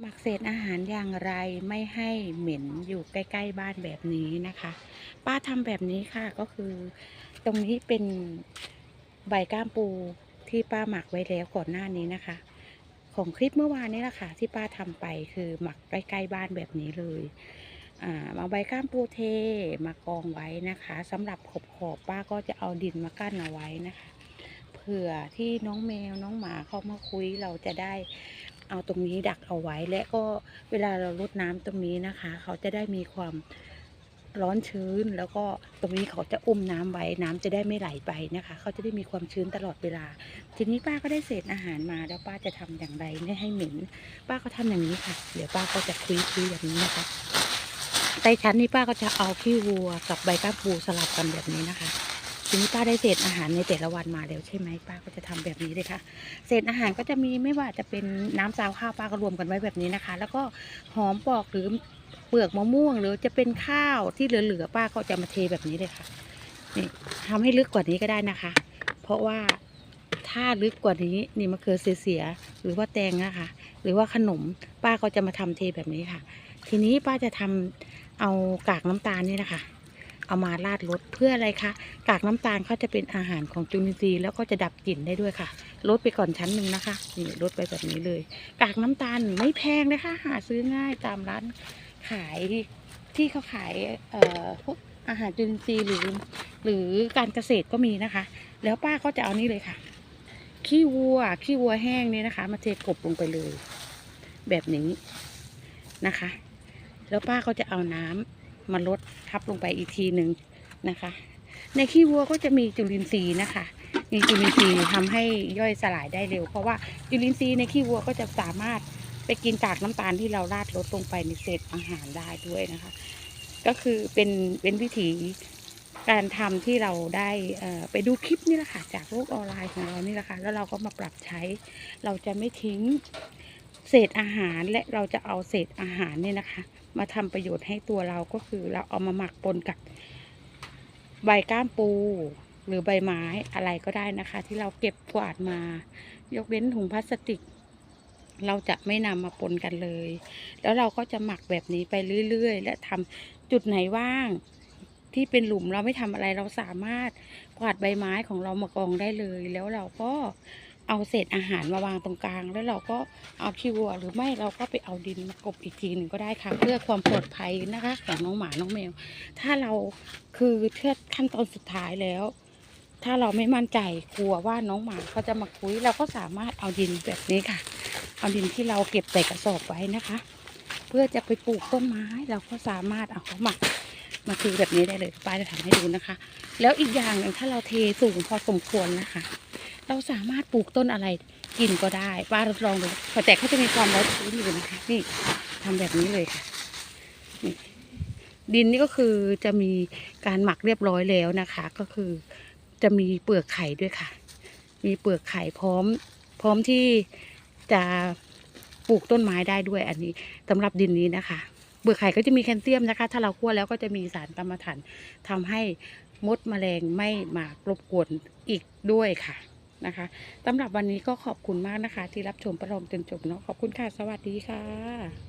หมักเศษอาหารอย่างไรไม่ให้เหม็นอยู่ใกล้ ๆ บ้านแบบนี้นะคะ ป้าทำแบบนี้ค่ะก็คือ ตรงนี้เป็นใบก้ามปูที่ป้าหมักไว้แล้วก่อนหน้านี้นะคะ ของคลิปเมื่อวานนี้แหละค่ะ ที่ป้าทำไปคือหมักใกล้ ๆ บ้านแบบนี้เลยอ่าเอาใบก้ามปูเทมากองไว้นะคะสำหรับขอบขอบป้าก็จะเอาดินมากั้นเอาไว้นะคะ เผื่อที่น้องแมวน้องหมาเข้ามาคุยเราจะได้ เอาตรงนี้ดักเอาไว้และก็เวลาเรารดน้ำตรงนี้นะคะ เขาจะได้มีความร้อนชื้นแล้วก็ตรงนี้เขาจะอุ้มน้ำไว้น้ำจะได้ไม่ไหลไปนะคะ เขาจะได้มีความชื้นตลอดเวลา ทีนี้ป้าก็ได้เศษอาหารมาแล้วป้าจะทำอย่างไรไม่ให้เหม็นป้าก็ทำอย่างนี้ค่ะ เดี๋ยวป้าก็จะคุยคุยแบบนี้นะคะใต้ชั้นนี้ป้าก็จะเอาขี้วัวกับใบก้าปูสลับกันแบบนี้นะคะ ทีนี้ป้าได้เศษอาหารในแต่ละวันมาแล้วใช่ไหมป้าก็จะทำแบบนี้เลยค่ะ เศษอาหารก็จะมีไม่ว่าจะเป็นน้ำซาวข้าวป้าก็รวมกันไว้แบบนี้นะคะ แล้วก็หอมปอกหรือเปลือกมะม่วง หรือจะเป็นข้าวที่เหลือๆป้าก็จะมาเทแบบนี้เลยค่ะนี่ทำให้ลึกกว่านี้ก็ได้นะคะ เพราะว่าถ้าลึกกว่านี้นี่มะเขือเสียหรือว่าแตงนะคะ หรือว่าขนมป้าก็จะมาทำเทแบบนี้ค่ะ ทีนี้ป้าจะทำเอากากน้ำตาลนี่นะคะ เอามาราดรสเพื่ออะไรคะกากน้ำตาลเขาจะเป็นอาหารของจุลินทรีย์แล้วก็จะดับกลิ่นได้ด้วยค่ะลดไปก่อนชั้นหนึ่งนะคะนี่ลดไปแบบนี้เลย กากน้ำตาลไม่แพงนะคะ หาซื้อง่ายตามร้านขายที่เขาขายเอ่อพวกอาหารจุลินทรีย์หรือ หรือการเกษตรก็มีนะคะ แล้วป้าก็จะเอานี่เลยค่ะ ขี้วัว ขี้วัวแห้งนี่นะคะ มาเทกบลงไปเลย แบบนี้นะคะ แล้วป้าก็จะเอาน้ำ มาลดทับลงไปอีกทีหนึ่งนะคะ ในขี้วัวก็จะมีจุลินทรีย์นะคะ มีจุลินทรีย์ทำให้ย่อยสลายได้เร็ว เพราะว่าจุลินทรีย์ในขี้วัวก็จะสามารถไปกินกากน้ำตาลที่เราราดลดลงไปในเศษอาหารได้ด้วยนะคะ ก็คือเป็นเป็นวิธีการทำที่เราได้ไปดูคลิปนี่แหละค่ะจากโลกออนไลน์ของเรานี่แหละค่ะแล้วเราก็มาปรับใช้ เราจะไม่ทิ้งเศษอาหารและเราจะเอาเศษอาหารเนี่ยนะคะ มาทำประโยชน์ให้ตัวเราก็คือเราเอามาหมักปนกับใบก้ามปู หรือใบไม้อะไรก็ได้นะคะ ที่เราเก็บกวาดมา ยกเว้นถุงพลาสติก เราจะไม่นำมาปนกันเลย แล้วเราก็จะหมักแบบนี้ไปเรื่อยๆ และทำจุดไหนว่างที่เป็นหลุมเราไม่ทำอะไรเราสามารถกวาดใบไม้ของเรามากองได้เลย แล้วเราก็ เอาเศษอาหารมาวางตรงกลาง แล้วเราก็เอาขี้วัว หรือไม่เราก็ไปเอาดินมากบอีกทีหนึ่งก็ได้ค่ะ เพื่อความปลอดภัยนะคะของน้องหมาน้องแมว ถ้าเราคือเชื่อขั้นตอนสุดท้ายแล้ว ถ้าเราไม่มั่นใจกลัวว่าน้องหมาเขาจะมาคุย เราก็สามารถเอาดินแบบนี้ค่ะ เอาดินที่เราเก็บใส่กระสอบไว้นะคะ เพื่อจะไปปลูกต้นไม้เราก็สามารถเอาเขามามาคือแบบนี้ได้เลยป้าจะทำให้ดูนะคะ แล้วอีกอย่างหนึ่งถ้าเราเทสูงพอสมควรนะคะ เราสามารถปลูกต้นอะไรกินก็ได้ป้าทดลองดูแต่เขาจะมีความร้อนชื้นอยู่นะคะนี่ทำแบบนี้เลยค่ะนี่ดินนี่ก็คือจะมีการหมักเรียบร้อยแล้วนะคะ ก็คือจะมีเปลือกไข่ด้วยค่ะ มีเปลือกไข่พร้อม พร้อมที่จะปลูกต้นไม้ได้ด้วยอันนี้สำหรับดินนี้นะคะ เปลือกไข่ก็จะมีแคลเซียมนะคะ ถ้าเราคั่วแล้วก็จะมีสารกรรมฐานทำให้มดแมลงไม่มารบกวนอีกด้วยค่ะ นะคะสำหรับวันนี้ก็ขอบคุณมากนะคะ ที่รับชมประลองจนจบเนาะขอบคุณค่ะ สวัสดีค่ะ